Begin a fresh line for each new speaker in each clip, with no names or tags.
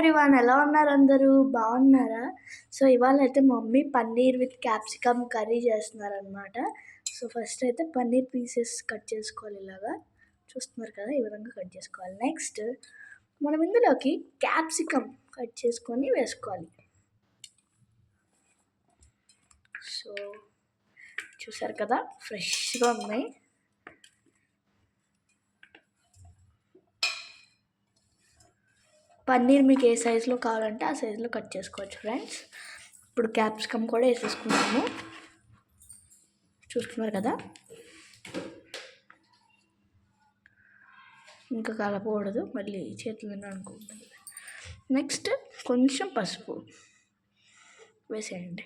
Everyone ఎలా ఉన్నారు అందరూ? బాగున్నారా? సో ఇవాళ అయితే mummy paneer with capsicum curry చేస్తున్నారు అనమాట సో ఫస్ట్ అయితే పన్నీర్ పీసెస్ కట్ చేసుకోవాలి ఇలాగా. చూస్తున్నారు కదా ఈ విధంగా కట్ చేసుకోవాలి. నెక్స్ట్ మనం ఇందులోకి క్యాప్సికమ్ కట్ చేసుకొని వేసుకోవాలి. సో చూసారు కదా ఫ్రెష్గా ఉన్నాయి. పన్నీర్ మీకు ఏ సైజులో కావాలంటే ఆ సైజులో కట్ చేసుకోవచ్చు ఫ్రెండ్స్ ఇప్పుడు క్యాప్సికమ్ కూడా వేసేసుకున్నాము చూసుకున్నారు కదా? ఇంకా కలపకూడదు మళ్ళీ చేతులు అనుకుంటుంది నెక్స్ట్ కొంచెం పసుపు వేసేయండి.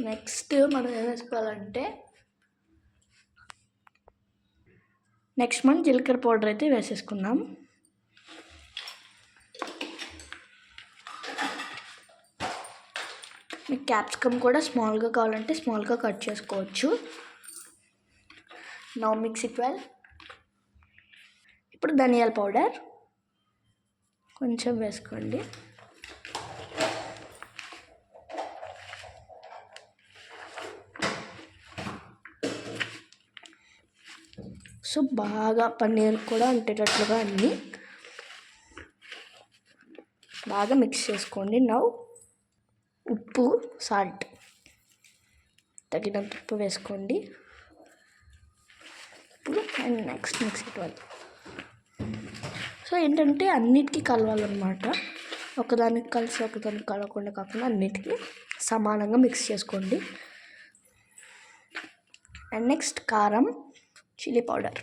నెక్స్ట్ మనం ఏం వేసుకోవాలంటే నెక్స్ట్ మనం జీలకర్ర పౌడర్ అయితే వేసేసుకుందాం. మీకు క్యాప్సికమ్ కూడా స్మాల్గా కావాలంటే స్మాల్గా కట్ చేసుకోవచ్చు. Now mix it well. ఇప్పుడు ధనియాల పౌడర్. కొంచెం వేసుకోండి. సో బాగా పన్నీర్ కూడా ఉండేటట్లుగా అన్నీ. బాగా మిక్స్ చేసుకోండి. నవ్వు ఉప్పు సాల్ట్. తగినంత ఉప్పు వేసుకోండి. ఇప్పుడు అండ్ నెక్స్ట్ మిక్స్ ఇవ్వాలి సో ఏంటంటే అన్నిటికీ కలవాలన్నమాట. ఒకదానికి కలిసి ఒకదానికి కలవకుండా కాకుండా అన్నిటికీ సమానంగా మిక్స్ చేసుకోండి. అండ్ నెక్స్ట్ కారం. Chilli powder.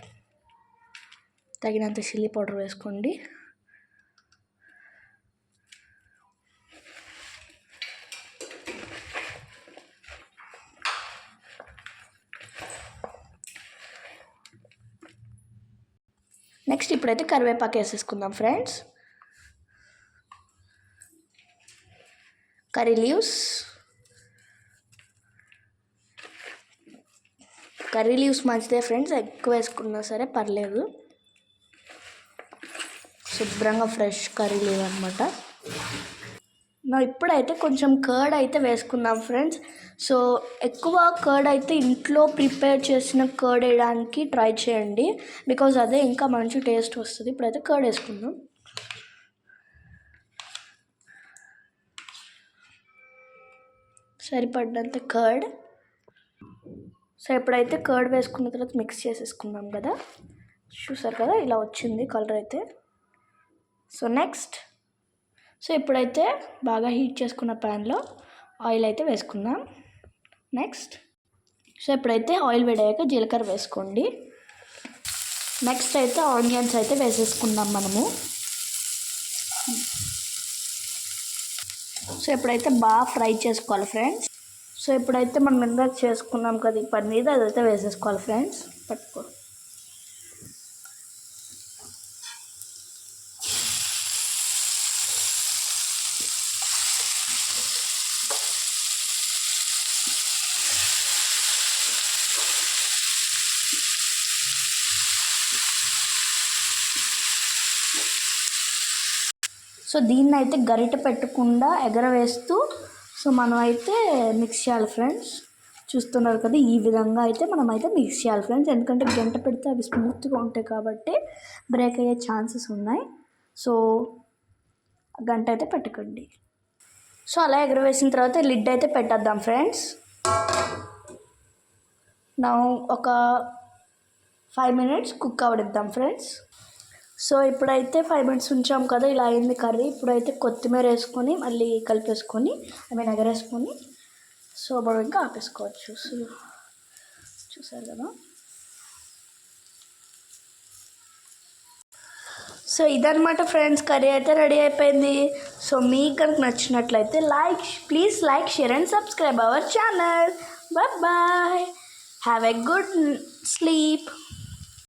తగినంత చిల్లీ పౌడర్ వేసుకోండి. నెక్స్ట్ ఇప్పుడైతే కరివేపాకు వేసేసుకుందాం friends. Curry leaves. Curry leaves మంచిదే ఫ్రెండ్స్ ఎక్కువ వేసుకున్నా సరే పర్లేదు. శుభ్రంగా ఫ్రెష్ కర్రీ లీవ్ అనమాట నా ఇప్పుడైతే కొంచెం కర్డ్ అయితే వేసుకున్నాం ఫ్రెండ్స్. సో ఎక్కువ కర్డ్ అయితే ఇంట్లో ప్రిపేర్ చేసిన కర్డ్ వేయడానికి ట్రై చేయండి. బికాజ్ అదే ఇంకా మంచి టేస్ట్ వస్తుంది. ఇప్పుడైతే కర్డ్ వేసుకుందాం. సరిపడినంత కర్డ్. సో ఇప్పుడైతే కర్డ్ వేసుకున్న తర్వాత మిక్స్ చేసేసుకున్నాం కదా చూసారు కదా ఇలా వచ్చింది కలర్ అయితే. సో నెక్స్ట్ సో ఇప్పుడైతే బాగా హీట్ చేసుకున్న ప్యాన్లో ఆయిల్ అయితే వేసుకుందాం. నెక్స్ట్ సో ఇప్పుడైతే ఆయిల్ వేడాక జీలకర్ర వేసుకోండి. నెక్స్ట్ అయితే ఆనియన్స్ అయితే వేసేసుకుందాం మనము. సో ఇప్పుడైతే బాగా ఫ్రై చేసుకోవాలి ఫ్రెండ్స్. సో ఇప్పుడైతే మనం ఇందాక చేసుకున్నాం కదా ఈ పన్నీర్ అదైతే వేసేసుకోవాలి ఫ్రెండ్స్. పట్టుకో. సో దీన్ని అయితే గరిట పెట్టకుండా ఎగరవేస్తూ సో మనం అయితే మిక్స్ చేయాలి ఫ్రెండ్స్. చూస్తున్నారు కదా ఈ విధంగా అయితే మనం అయితే మిక్స్ చేయాలి ఫ్రెండ్స్. ఎందుకంటే గంట పెడితే అవి స్మూత్గా ఉంటాయి కాబట్టి బ్రేక్ అయ్యే ఛాన్సెస్ ఉన్నాయి. సో గంట అయితే పెట్టకండి. సో అలా ఎగరవేసిన తర్వాత లిడ్ అయితే పెట్టేద్దాం ఫ్రెండ్స్. నా ఒక ఫైవ్ మినిట్స్ కుక్ అవడిద్దాం ఫ్రెండ్స్. సో ఇప్పుడైతే ఫైవ్ మినిట్స్ ఉంచాం కదా ఇలా అయింది కర్రీ. ఇప్పుడైతే కొత్తిమీర వేసుకొని మళ్ళీ కలిపేసుకొని ఐ మీన్ ఎగరేసుకొని సో మనం ఇంకా ఆపేసుకోవచ్చు. సో చూసారు కదా? సో ఇదనమాట ఫ్రెండ్స్ కర్రీ అయితే రెడీ అయిపోయింది. సో మీకు కనుక నచ్చినట్లయితే like please like share and subscribe our channel bye bye have a good sleep